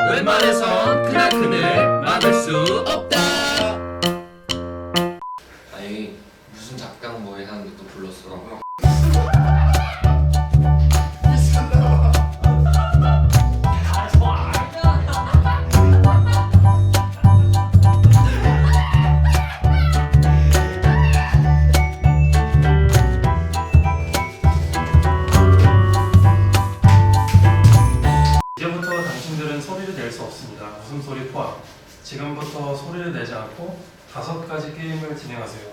웬만해선 크나큰을 막을 수 없다. 내지 않고 다섯 가지 게임을 진행하세요.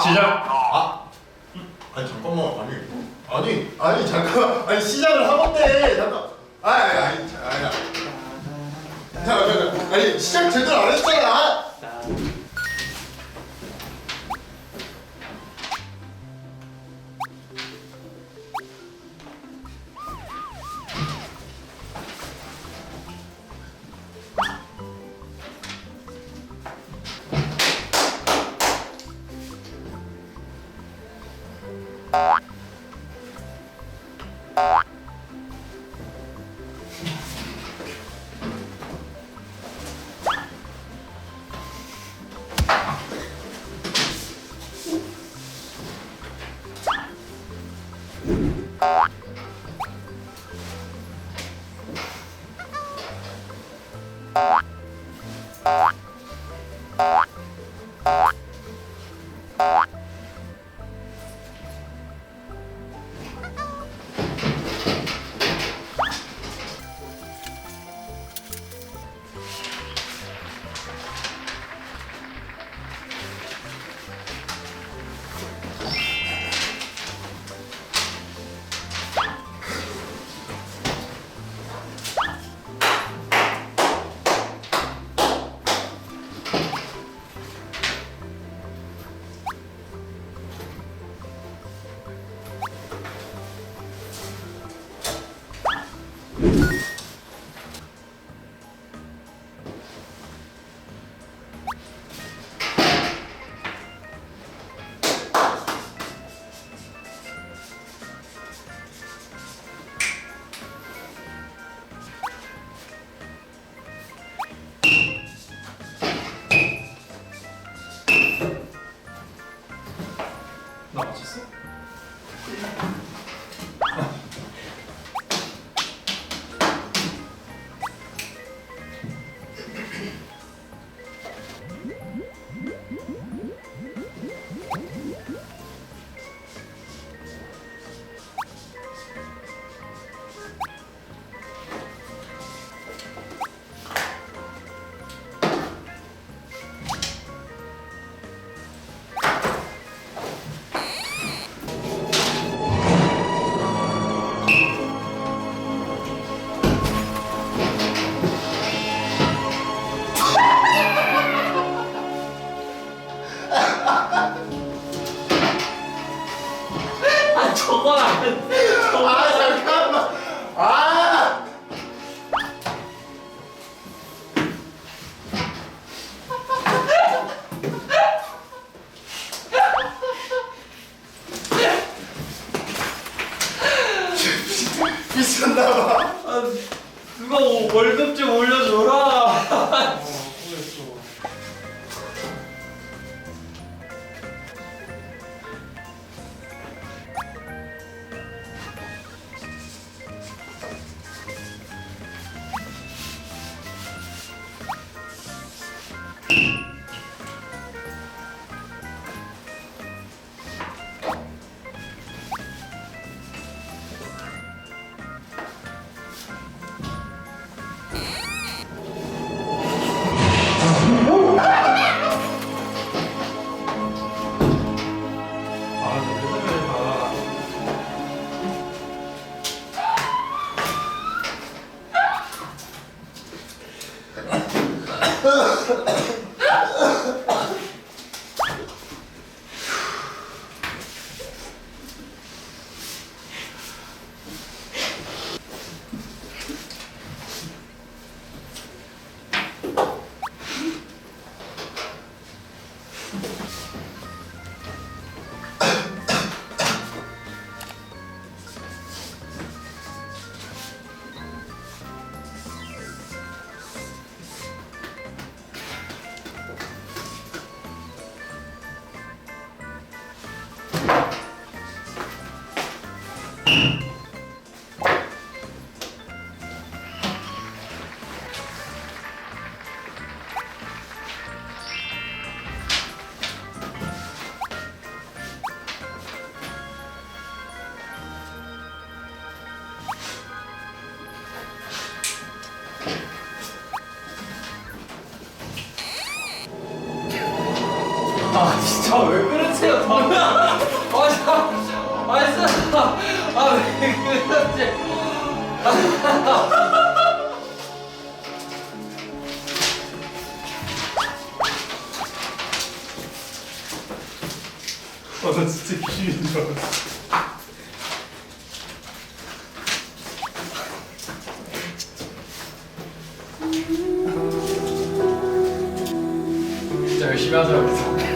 시작! 아니 잠깐만 아니 아니 아니 잠깐 아니 시작을 하건데 잠깐 아니 아니 아니 자, 아니 아니 잠깐 잠깐 아니 시작 제대로 안 했잖아 나 열심히 여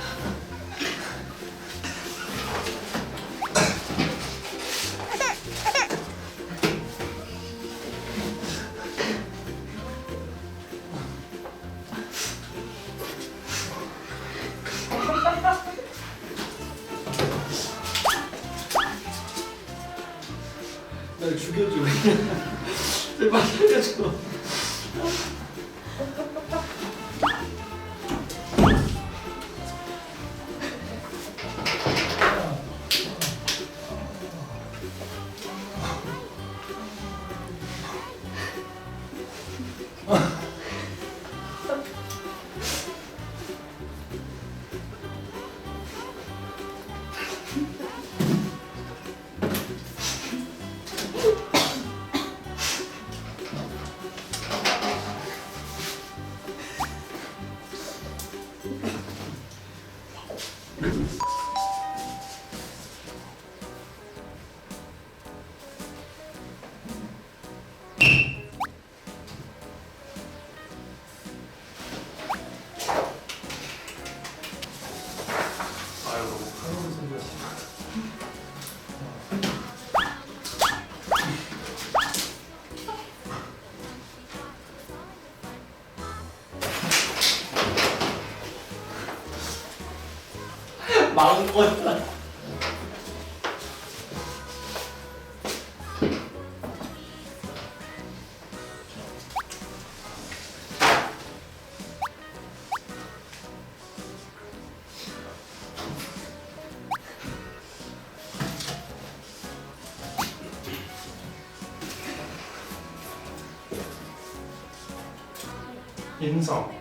인성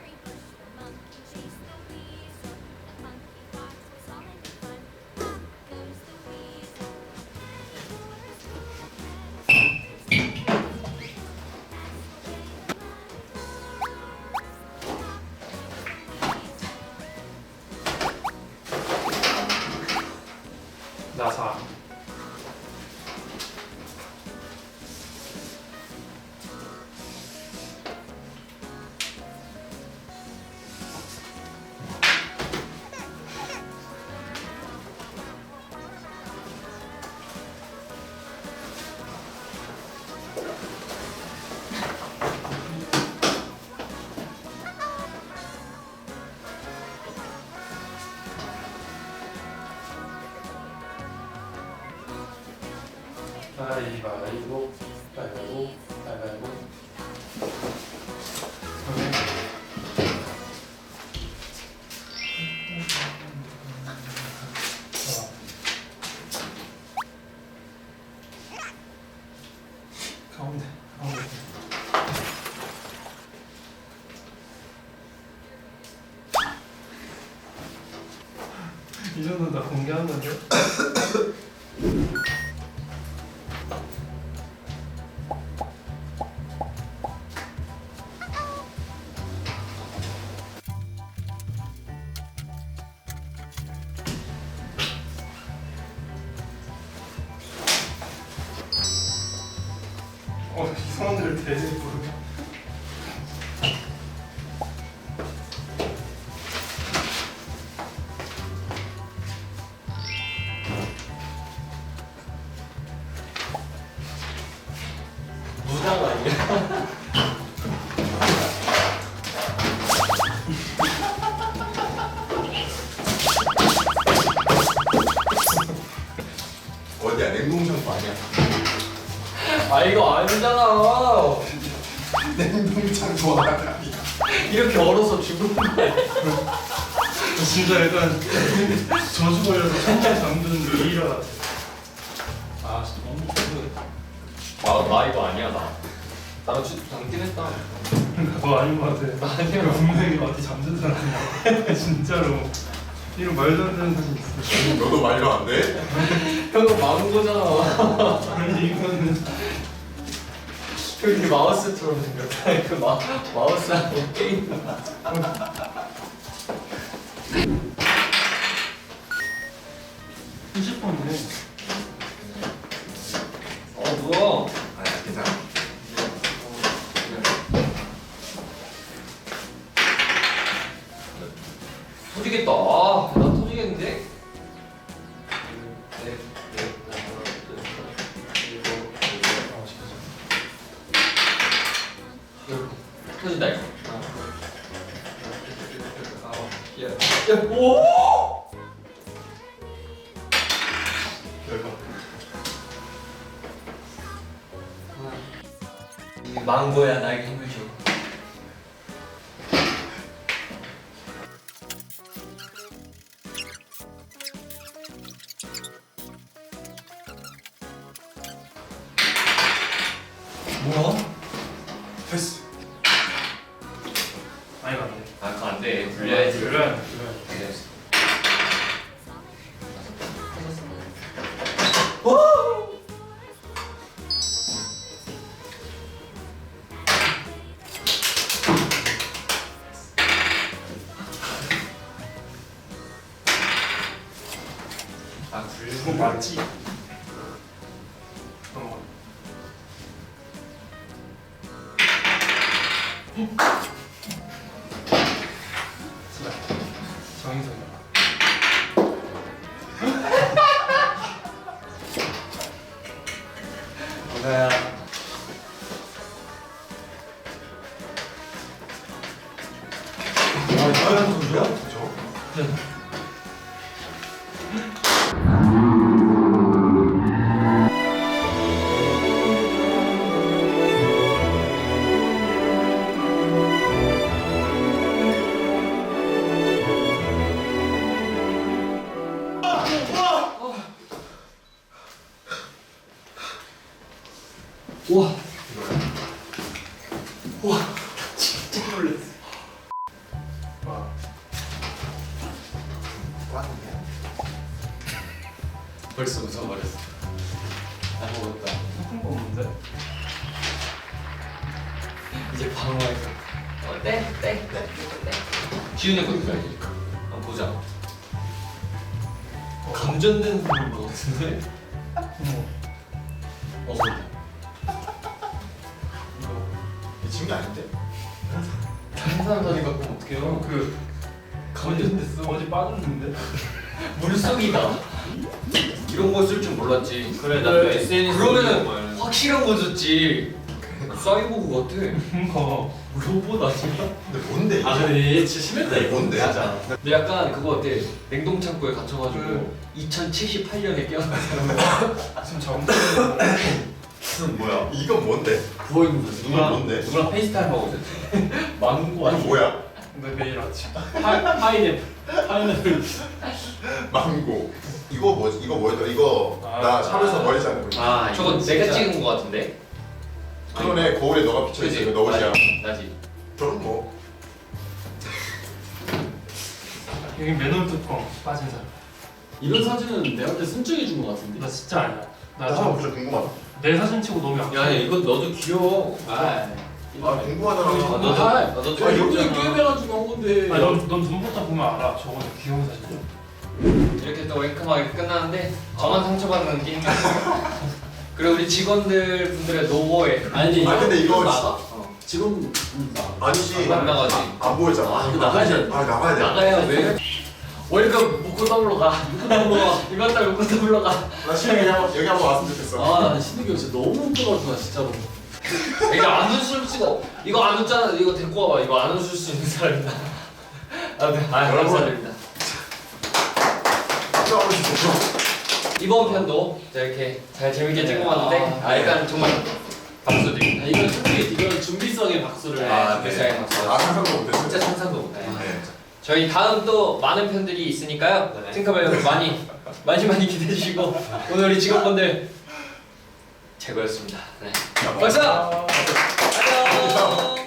가위바위보 가위바위보 가위바위보 무당 아니야? 어디야 냉동창고 아니야? 아 이거 아니잖아. 냉동창고 아니야 이렇게 얼어서 죽은 거야. 진짜 약간 저주 걸려서 천장 잠드는 루이라 같아 아 했다. 그거 아닌 것 같아 아니야. 분명히 어디 잠든 사람이야 진짜로 이런 말도 안 되는 사진 있어 너도 말도 안 돼? 형은 거잖아. 아니 이거는 형이 마우스처럼 생겼다. 그 마, 마우스하고 게임. 터지겠다. 아, 나 터지겠는데? 뭐야? 됐어 진 지훈이 것도 가야지. 한번 보자. 어, 감전된 사람 것 같은데? 어머, 어, 이거 미친 게 아닌데? 다른 사람 다리 갖고 어떡해요? 그 감전됐어. 어디 빠졌는데? 물속이다. 이런 거 쓸 줄 몰랐지. 그래 나도 SNS 그러면은 확실한 거 줬지. 사이보그 같아. 이 거 로봇 아니야? 근데 뭔데? 아 근데 진짜 심했다 이게 이거 뭔데? 맞아 근데 약간 그거 어때? 냉동 창고에 갇혀가지고 2078년에 깨어난 사람. 지금 정보는 무슨 뭐야 이건 뭔데? 부어 있는 거지 누가 뭔데? 누구랑 페이스타임 하고 있었지 망고 이거 아니 뭐야? 근데 매일 아침 파, 파인애플 파인애플 망고. 이거 뭐지? 이거 뭐였더라? 이거 아, 나 샵에서 아. 머리 자는 거. 아 저거 내가 찍은 거 같은데? 그러네 거울에 너가 비쳐 있어. 이거 너 옷이야. 나지. 저는 뭐. 여기 맨홀 뚜껑 빠진 사람 이런 사진은 내가 볼때 순정해 준거 같은데 나 진짜 아니야 나 나내 보자 궁금하다. 사진 치고 너무 약해 야, 이건 너도 귀여워. 아아 궁금하잖아. 아, 너도 너도 아, 너도 아. 형들이 게임해가지고 한 건데 아니 넌, 넌 눈부터 보면 알아 저거는 귀여운 사진이야 이렇게 또 웰컴하게 끝나는데 저만 상처받는 게임. 그리고 우리 직원들 분들의 노고에 아니 아, 근데 이거 나가? 어. 지금 아니지. 안 나가지. 안 보이잖아. 아 이거 나가야 돼 아 나가야 돼. 나가야 왜? 월급 묶고 더블로 가. 묶고 더블로 가. 이번 달 묶고 더블로 가. 나 시간이 한번 여기 한번 왔으면 좋겠어. 아 나는 신득이 형 진짜 너무 웃겨가지고 나 진짜로 이거 안 웃을 수가. 이거 안 웃잖아. 이거 데리고 와봐. 이거 안 웃을 수 있는 사람이다. 아, 네. 아 여러분. 감사드립니다. 진짜 하고 싶어. 이번 편도 자, 이렇게 잘 재밌게 찍어봤는데 아 일단 정말 박수 드립니다. 아, 이건 솔직히 이건 준비성의 박수를 아, 네. 네. 박수. 아 상상도 못했어. 진짜 상상도 못해. 네. 저희 다음 또 많은 편들이 있으니까요. 네. 팅커벨 여러분 많이 많이 많이 기대해 주시고 오늘 우리 직원분들 최고였습니다. 네. 박수. 아. 안녕.